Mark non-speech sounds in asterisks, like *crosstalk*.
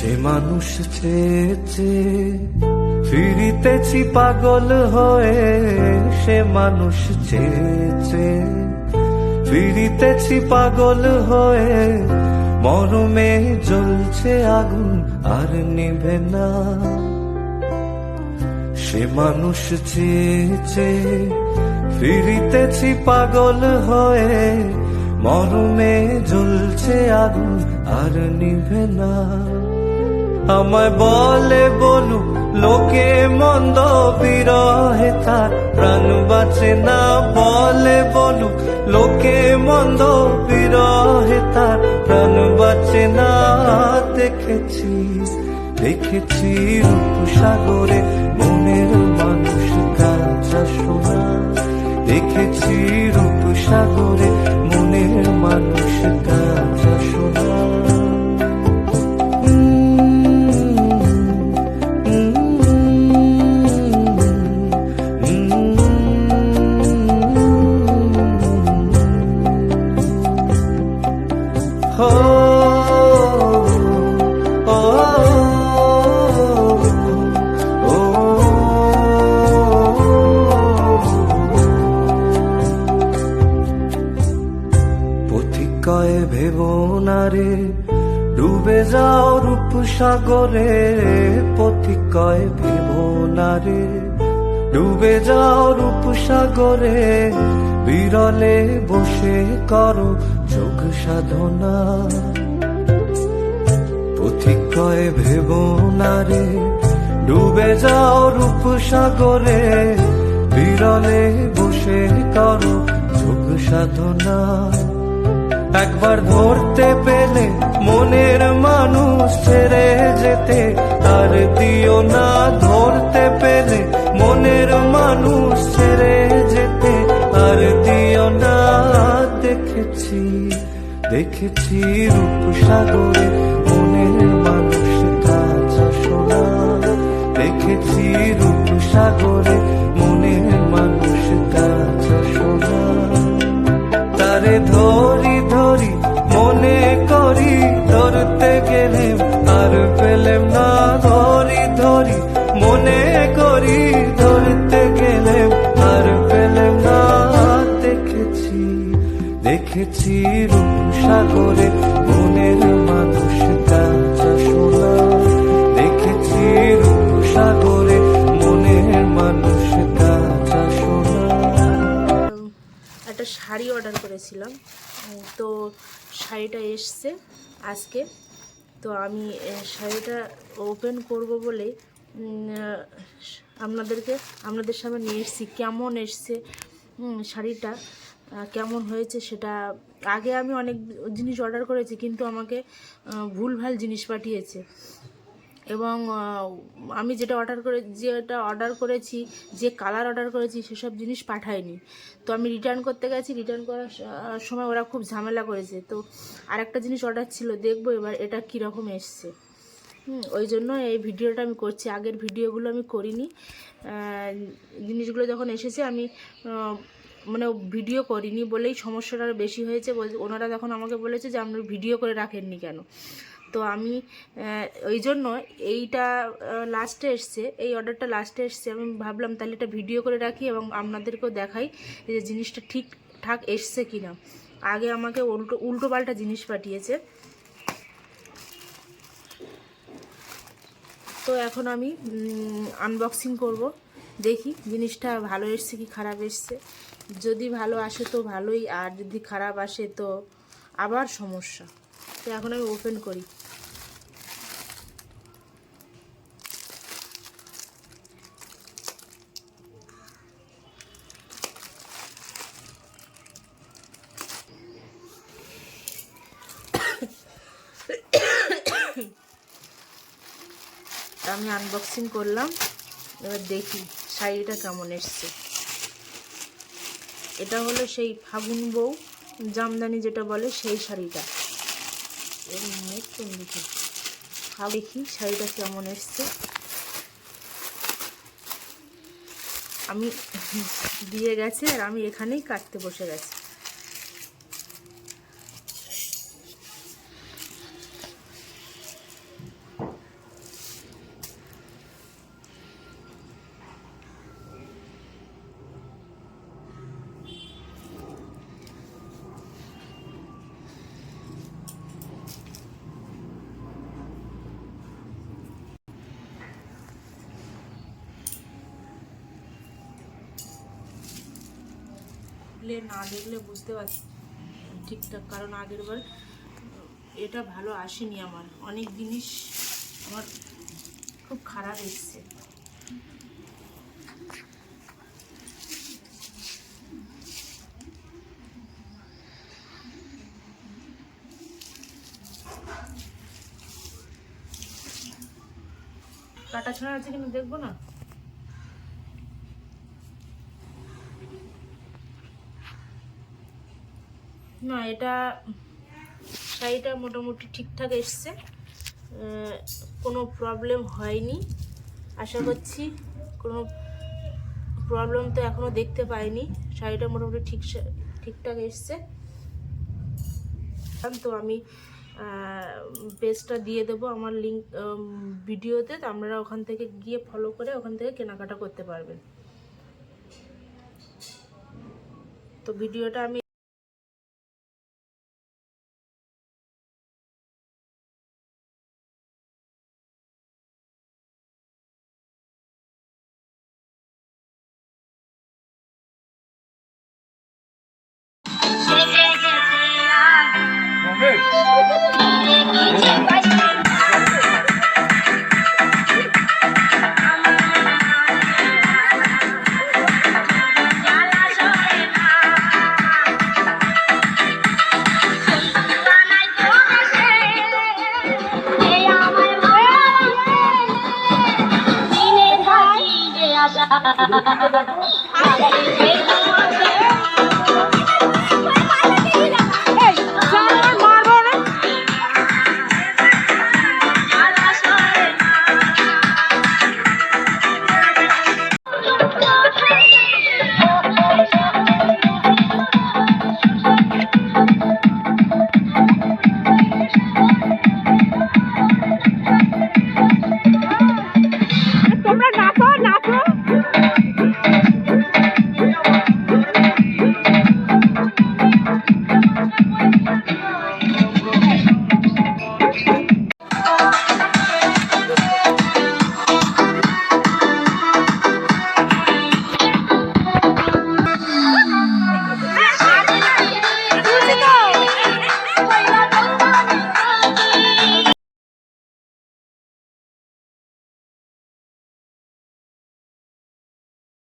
সে মানুষ চেয়েছে, ফিরিতেছি পাগল হয়ে, সে মানুষ চেয়েছে। ফিরিতেছি পাগল হয়ে, মরমে জ্বলছে আগুন, আর নিভে না। সে মানুষ চেয়েছে, ফিরিতেছি পাগল হয়ে, মরমে জ্বলছে আগুন, আর নিভে না। আমায় বলে, বলু, লোকে মন্দ বিরহে তার প্রাণ বাঁচে না। বলে, বলু, লোকে মন্দ বিরহে তার প্রাণ বাঁচে না। দেখেছি দেখেছি রূপ সাগরে মনের মানুষ কাঁচা সোনা। দেখেছি রূপ সাগরে মনের মানুষ কাঁচা সোনা। সাগরে পথিকয় ভেব না রে ডুবে যাও রূপ সাগরে, বিরলে বসে করো যোগ সাধনা। পথিকয় ভেব না রে ডুবে যাও রূপ সাগরে, বিরলে বসে করো যোগ সাধনা। একবার ধরতে পেলে মনের মানুষ ছেড়ে যেতে আর দিও না ধরতে পেলে মনের মানুষ ছেড়ে যেতে আর দিও না দেখেছি দেখেছি রূপ একটা শাড়ি অর্ডার করেছিলাম। তো শাড়িটা এসছে আজকে। তো আমি শাড়িটা ওপেন করব বলে আপনাদেরকে, আপনাদের সামনে নিয়ে এসেছি। কেমন এসছে শাড়িটা? কেমন হয়েছে সেটা, আগে আমি অনেক জিনিস অর্ডার করেছি, কিন্তু আমাকে ভুলভাল জিনিস পাঠিয়েছে। এবং আমি যেটা অর্ডার করে, যেটা অর্ডার করেছি, যে কালার অর্ডার করেছি, সেসব জিনিস পাঠায়নি। তো আমি রিটার্ন করতে গেছি রিটার্ন করার সময় ওরা খুব ঝামেলা করেছে। তো আরেকটা জিনিস অর্ডার ছিল, দেখব এবার এটা কীরকম এসছে। ওই জন্য এই ভিডিওটা আমি করছি। আগের ভিডিওগুলো আমি করিনি। জিনিসগুলো যখন এসেছে, আমি মানে ভিডিও করিনি বলেই সমস্যাটা বেশি হয়েছে ওনারা তখন আমাকে বলেছে যে আপনি ভিডিও করে রাখেননি কেন? তো আমি ওই জন্য এইটা লাস্টে এসছে, এই অর্ডারটা লাস্টে এসছে। আমি ভাবলাম তাহলে এটা ভিডিও করে রাখি এবং আপনাদেরকেও দেখাই যে জিনিসটা ঠিকঠাক এসছে কি না আগে আমাকে উল্টো উল্টো পাল্টা জিনিস পাঠিয়েছে। তো এখন আমি আনবক্সিং করব। দেখি জিনিসটা ভালো এসছে কি খারাপ এসছে। যদি ভালো আসে তো ভালোই, আর যদি খারাপ আসে তো আবার সমস্যা। তো এখন আমি ওপেন করি। *coughs* আমি আনবক্সিং করলাম। এবার দেখি শাড়িটা কেমন এসছে। এটা হলো সেই ফাগুন বউ, জামদানি যেটা বলে সেই শাড়িটা। দিকে দেখি শাড়িটা কেমন এসছে। আমি দিয়ে গেছে আর আমি এখানেই কাটতে বসে গেছি। দেখলে, না দেখলে বুঝতে পারছি ঠিকঠাক। কারণ আগের বার এটা ভালো আসেনি আমার। অনেক জিনিস আমার খুব খারাপ এসছে। কাটা ছাড়া আছে কিনা দেখব না? না, এটা শাড়িটা মোটামুটি ঠিকঠাক এসছে। কোনো প্রবলেম হয়নি। আশা করছি কোনো প্রবলেম তো এখনও দেখতে পাইনি। শাড়িটা মোটামুটি ঠিক ঠিকঠাক এসছে। তো আমি পেজটা দিয়ে দেবো আমার লিঙ্ক ভিডিওতে তো আপনারা ওখান থেকে গিয়ে ফলো করে ওখান থেকে কেনাকাটা করতে পারবেন। তো ভিডিওটা আমি Aqui